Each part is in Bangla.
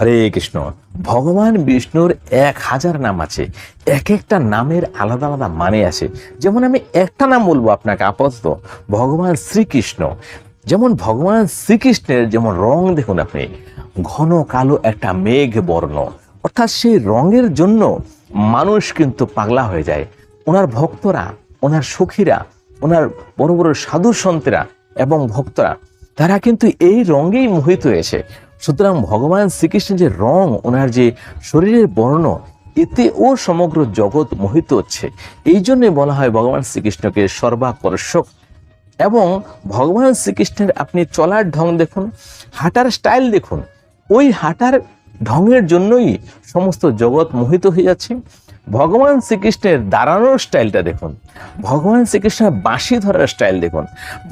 হরে কৃষ্ণ। ভগবান বিষ্ণুর এক হাজার নাম আছে। এক একটা নামের আলাদা আলাদা মানে আছে। যেমন আমি একটা নাম বলব আপনাকে, আপাতত। ভগবান শ্রীকৃষ্ণ। যেমন ভগবান শ্রীকৃষ্ণের যেমন রং দেখুন আপনি, ঘন কালো একটা মেঘ বর্ণ অর্থাৎ সেই রঙের জন্য মানুষ কিন্তু পাগলা হয়ে যায়। ওনার ভক্তরা, ওনার সখীরা, ওনার বড় বড় সাধু সন্তেরা এবং ভক্তরা, তারা কিন্তু এই রঙেই মোহিত হয়েছে। সুতরাং ভগবান শ্রীকৃষ্ণের যে রং, ওনার যে শরীরের বর্ণ, এতে ও সমগ্র জগৎ মোহিত হচ্ছে। এই জন্যে বলা হয় ভগবান শ্রীকৃষ্ণকে সর্বাকর্ষক। এবং ভগবান শ্রীকৃষ্ণের আপনি চলার ঢং দেখুন, হাঁটার স্টাইল দেখুন, ওই হাঁটার ঢঙের জন্যই সমস্ত জগৎ মোহিত হয়ে যাচ্ছে। ভগবান শ্রীকৃষ্ণের দাঁড়ানোর স্টাইলটা দেখুন। ভগবান শ্রীকৃষ্ণের বাঁশি ধরার স্টাইল দেখুন।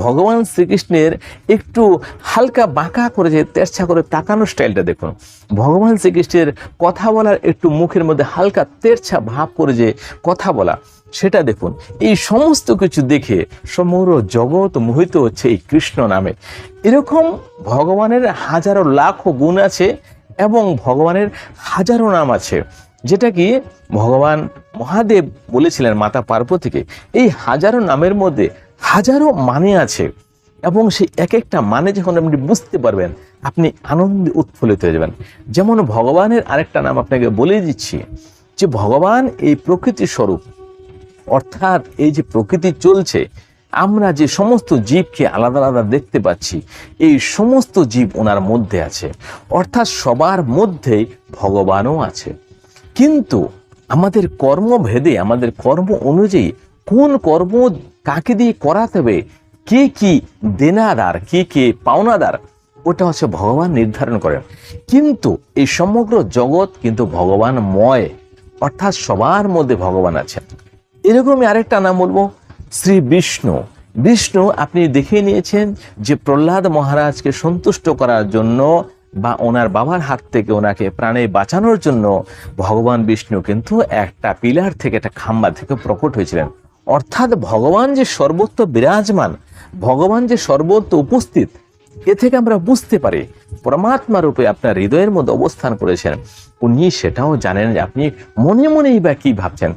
ভগবান শ্রীকৃষ্ণের একটু হালকা বাঁকা করে যে তেরছা করে তাকানোর স্টাইলটা দেখুন। ভগবান শ্রীকৃষ্ণের কথা বলার একটু মুখের মধ্যে হালকা তেরছা ভাব করে যে কথা বলা, সেটা দেখুন। এই সমস্ত কিছু দেখে সমগ্র জগৎ মোহিত হচ্ছে এই কৃষ্ণ নামে। এরকম ভগবানের হাজারো লাখো গুণ আছে এবং ভগবানের হাজারো নাম আছে। যেটা কি ভগবান মহাদেব বলেছিলেন মাতা পার্বতীকে, এই হাজারো নামের মধ্যে হাজারো মানে আছে এবং সেই এক একটা মানে যখন আপনি বুঝতে পারবেন, আপনি আনন্দে উৎফুল্লিত হয়ে যাবেন। যেমন ভগবানের আরেকটা নাম আপনাকে বলে দিচ্ছি যে ভগবান এই প্রকৃতি স্বরূপ। অর্থাৎ এই যে প্রকৃতি চলছে, আমরা যে সমস্ত জীবকে আলাদা আলাদা দেখতে পাচ্ছি, এই সমস্ত জীব ওনার মধ্যে আছে। অর্থাৎ সবার মধ্যেই ভগবানও আছে। কিন্তু আমাদের কর্মভেদে, আমাদের কর্ম অনুযায়ী কোন কর্ম কাকে দিয়ে করাতে হবে, কে কি দেনাদার, কে কে পাওনাদার, ওটা হচ্ছে ভগবান নির্ধারণ করেন। কিন্তু এই সমগ্র জগৎ কিন্তু ভগবানময়, অর্থাৎ সবার মধ্যে ভগবান আছেন। এরকমই আরেকটা নাম বলব, শ্রী বিষ্ণু। বিষ্ণু আপনি দেখে নিয়েছেন যে প্রহ্লাদ মহারাজকে সন্তুষ্ট করার জন্য বা ওনার বাবার হাত থেকে ওনাকে প্রাণে বাঁচানোর জন্য ভগবান বিষ্ণু কিন্তু একটা পিলার থেকে, একটা খাম্বা থেকে প্রকট হয়েছিলেন। অর্থাৎ ভগবান যে সর্বত্র বিরাজমান, ভগবান যে সর্বত্র উপস্থিত, এ থেকে আমরা বুঝতে পারি, পরমাত্মা রূপে আপনার হৃদয়ের মধ্যে অবস্থান করেছেন। উনি সেটাও জানেন যে আপনি মনে মনেই বা কি ভাবছেন।